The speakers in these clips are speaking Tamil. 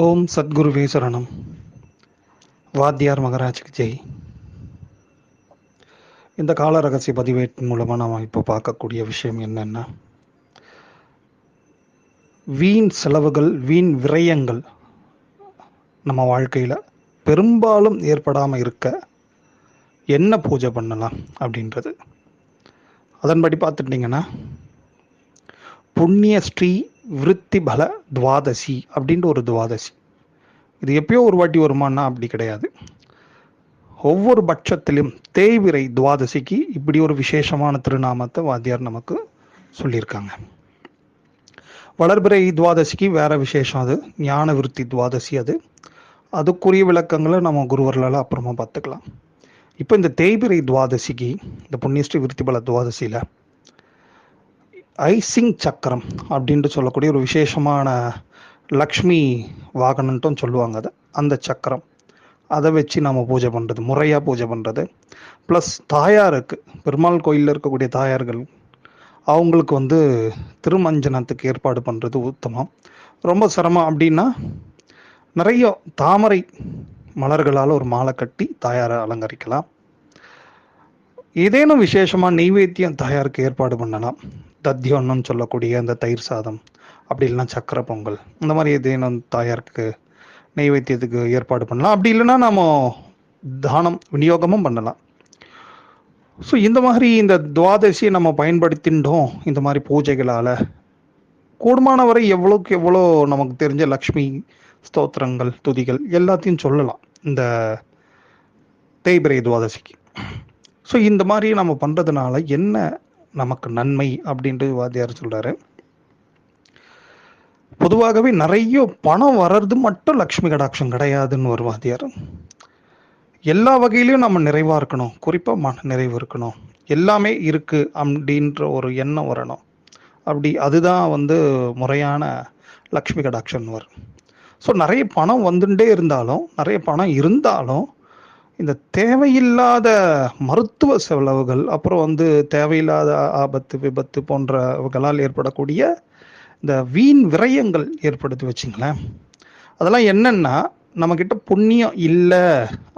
ஓம் சத்குரு வேசரணம் வாத்தியார் மகராஜுக்கு ஜெய். இந்த கால ரகசிய பதிவேட்டின் மூலமாக நாம் இப்போ பார்க்கக்கூடிய விஷயம் என்னென்னா வீண் செலவுகள் வீண் விரயங்கள் நம்ம வாழ்க்கையில் பெரும்பாலும் ஏற்படாமல் இருக்க என்ன பூஜை பண்ணலாம் அப்படின்றது. அதன்படி பார்த்துட்டிங்கன்னா புண்ணிய ஸ்ரீ விருத்தி பல துவாதசி அப்படின்ற ஒரு துவாதசி. இது எப்பயோ ஒரு வாட்டி வருமானா அப்படி கிடையாது. ஒவ்வொரு பட்சத்திலும் தேய்விரை துவாதசிக்கு இப்படி ஒரு விசேஷமான திருநாமத்தை வாத்தியார் நமக்கு சொல்லியிருக்காங்க. வளர்பிறை துவாதசிக்கு வேற விசேஷம் அது. ஞான விருத்தி துவாதசி அது. அதுக்குரிய விளக்கங்களை நம்ம குருவர்களால் அப்புறமா பார்த்துக்கலாம். இப்போ இந்த தேய்பிரை துவாதசிக்கு இந்த புண்ணியஸ்ரீ விருத்தி பல துவாதசியில் ஐசிங் சக்கரம் அப்படின்ட்டு சொல்லக்கூடிய ஒரு விசேஷமான லக்ஷ்மி வாகனன்ட்டும் சொல்லுவாங்க அதை. அந்த சக்கரம். அதை வச்சு நம்ம பூஜை பண்ணுறது முறையாக பூஜை பண்ணுறது ப்ளஸ் தாயாருக்கு பெருமாள் கோயிலில் இருக்கக்கூடிய தாயார்கள் அவங்களுக்கு வந்து திருமஞ்சனத்துக்கு ஏற்பாடு பண்ணுறது உத்தமம். ரொம்ப சிரமம் அப்படின்னா நிறைய தாமரை மலர்களால் ஒரு மாலை கட்டி தாயாரை அலங்கரிக்கலாம். ஏதேனும் விசேஷமாக நெய்வேத்தியம் தாயாருக்கு ஏற்பாடு பண்ணலாம். தத்தியோன்னு சொல்லக்கூடிய அந்த தயிர் சாதம் அப்படி இல்லைன்னா சக்கரை பொங்கல். இந்த மாதிரி ஏதேனும் தாயாருக்கு நெய்வேத்தியத்துக்கு ஏற்பாடு பண்ணலாம். அப்படி இல்லைன்னா நம்ம தானம் விநியோகமும் பண்ணலாம். ஸோ இந்த மாதிரி இந்த துவாதசியை நம்ம பயன்படுத்தின்றோம். இந்த மாதிரி பூஜைகளால் கூடுமான வரை எவ்வளோக்கு எவ்வளோ நமக்கு தெரிஞ்ச லக்ஷ்மி ஸ்தோத்திரங்கள் துதிகள் எல்லாத்தையும் சொல்லலாம் இந்த தேய்பிரை துவாதசிக்கு. ஸோ இந்த மாதிரி நம்ம பண்ணுறதுனால என்ன நமக்கு நன்மை அப்படின்ட்டு வாத்தியார் சொல்கிறாரு பொதுவாகவே நிறைய பணம் வர்றது மட்டும் லக்ஷ்மி கடாட்சம் கிடையாதுன்னு ஒரு வாத்தியார். எல்லா வகையிலையும் நம்ம நிறைவாக இருக்கணும். குறிப்பாக மன நிறைவு இருக்கணும். எல்லாமே இருக்குது அப்படின்ற ஒரு எண்ணம் வரணும். அப்படி அதுதான் வந்து முறையான லக்ஷ்மி கடாட்சன் வரும். ஸோ நிறைய பணம் வந்துட்டே இருந்தாலும் நிறைய பணம் இருந்தாலும் இந்த தேவையில்லாத மருத்துவ செலவுகள் அப்புறம் வந்து தேவையில்லாத ஆபத்து விபத்து போன்றவர்களால் ஏற்படக்கூடிய இந்த வீண் விரயங்கள் ஏற்படுத்தி வச்சிங்களேன். அதெல்லாம் என்னென்னா நம்மக்கிட்ட புண்ணியம் இல்லை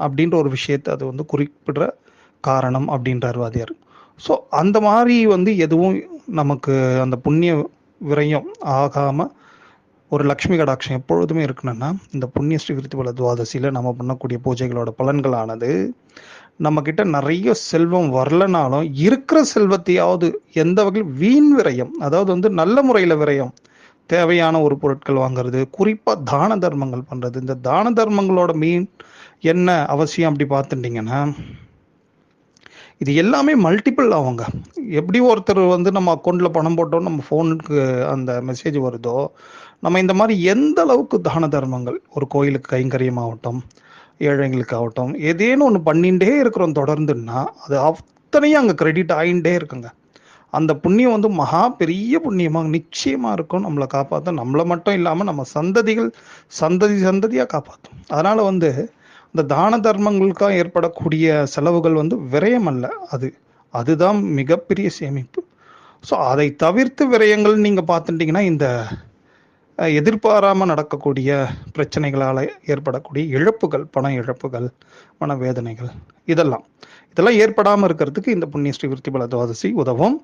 அப்படின்ற ஒரு விஷயத்தை அது வந்து குறிப்பிடுற காரணம் அப்படின்றார் வாதியார் ஸோ அந்த மாதிரி வந்து எதுவும் நமக்கு அந்த புண்ணிய விரயம் ஆகாமல் ஒரு லக்ஷ்மி கடாட்சம் எப்பொழுதுமே இருக்கணும்னா இந்த புண்ணிய ஸ்ரீ விருத்திபல துவாதசியில் நம்ம பண்ணக்கூடிய பூஜைகளோட பலன்களானது நம்ம நிறைய செல்வம் வரலனாலும் இருக்கிற செல்வத்தையாவது எந்த வகையில் வீண் விரயம் அதாவது வந்து நல்ல முறையில் விரயம் தேவையான ஒரு பொருட்கள் வாங்குறது குறிப்பாக தான தர்மங்கள் பண்ணுறது இந்த தான தர்மங்களோட மீன் என்ன அவசியம் அப்படி பார்த்துட்டிங்கன்னா இது எல்லாமே மல்டிபிள் ஆகுங்க. எப்படி ஒருத்தர் வந்து நம்ம அக்கௌண்ட்டில் பணம் போட்டோம் நம்ம ஃபோனுக்கு அந்த மெசேஜ் வருதோ நம்ம இந்த மாதிரி எந்த அளவுக்கு தான தர்மங்கள்? ஒரு கோயிலுக்கு கைங்கரியமாகட்டும் ஏழைங்களுக்கு ஆகட்டும் ஏதேனும் ஒன்று பண்ணிகிட்டே இருக்கிறோம் தொடர்ந்துன்னா அது அத்தனையும் அங்கே கிரெடிட் ஆகிட்டே இருக்குங்க. அந்த புண்ணியம் வந்து மகா பெரிய புண்ணியமாக நிச்சயமாக இருக்கும். நம்மளை காப்பாற்றும் நம்மளை மட்டும் இல்லாமல் நம்ம சந்ததிகள் சந்ததி சந்ததியாக காப்பாற்றும் அதனால் வந்து இந்த தான தர்மங்களுக்காக ஏற்படக்கூடிய செலவுகள் வந்து விரயம் அல்ல அது அதுதான் மிகப்பெரிய சேமிப்பு. ஸோ அதை தவிர்த்து விரயங்கள் நீங்கள் பார்த்துட்டிங்கன்னா இந்த எதிர்பாராமல் நடக்கக்கூடிய பிரச்சனைகளால் ஏற்படக்கூடிய இழப்புகள் பண இழப்புகள் மனவேதனைகள் இதெல்லாம். இதெல்லாம் ஏற்படாமல் இருக்கிறதுக்கு இந்த புண்ணிய ஸ்ரீ விருத்திபல துவாதசி உதவும்.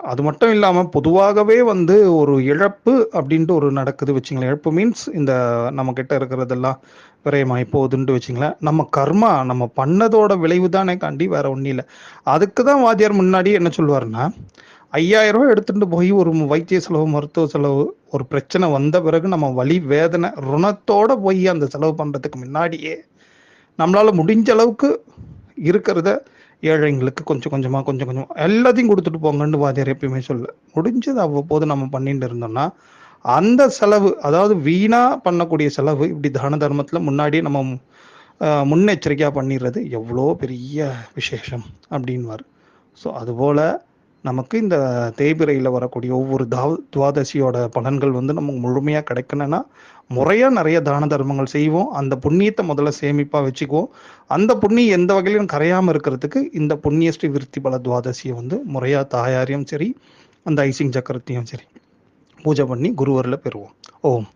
அது மட்டும் இல்லாமல் பொதுவாகவே வந்து ஒரு இழப்பு அப்படின்ட்டு ஒரு நடக்குது வச்சுங்களேன். இழப்பு மீன்ஸ் இந்த நம்ம கிட்ட இருக்கிறதெல்லாம் விரயமாகி போகுதுன்ட்டு வச்சுங்களேன். நம்ம கர்மா நம்ம பண்ணதோட விளைவு தானே காண்டி வேற ஒன்றும் இல்லை. அதுக்கு தான் வாத்தியார் முன்னாடி என்ன சொல்லுவாருன்னா ஐயாயிரம் ரூபாய் எடுத்துட்டு போய் ஒரு வைத்திய செலவு மருத்துவ செலவு ஒரு பிரச்சனை வந்த பிறகு நம்ம வலி வேதனை ருணத்தோட போய் அந்த செலவு பண்றதுக்கு முன்னாடியே நம்மளால முடிஞ்ச அளவுக்கு இருக்கிறத ஏழைங்களுக்கு கொஞ்சம் கொஞ்சமாக கொஞ்சம் கொஞ்சம் எல்லாத்தையும் கொடுத்துட்டு போங்கன்னு வாத்தியார் எப்பயுமே சொல்ல. முடிஞ்சது அவ்வப்போது நம்ம பண்ணிட்டு இருந்தோம்னா அந்த செலவு அதாவது வீணா பண்ணக்கூடிய செலவு இப்படி தான தர்மத்தில் முன்னாடியே நம்ம முன்னெச்சரிக்கையாக பண்ணிடுறது எவ்வளோ பெரிய விசேஷம் அப்படின்வார் ஸோ அதுபோல் நமக்கு இந்த தேய்பிரையில் வரக்கூடிய ஒவ்வொரு தாவ் துவாதசியோட பலன்கள் வந்து நமக்கு முழுமையாக கிடைக்கணும்னா முறையாக நிறைய தான தர்மங்கள் செய்வோம். அந்த புண்ணியத்தை முதல்ல சேமிப்பாக வச்சுக்குவோம். அந்த புண்ணியம் எந்த வகையிலும் கரையாமல் இருக்கிறதுக்கு இந்த புண்ணிய ஸ்ரீ விருத்தி பல துவாதசியை வந்து முறையாக தாயாரையும் சரி அந்த ஐசிங் சக்கரத்தையும் சரி பூஜை பண்ணி குருவரில் பெறுவோம். ஓம்.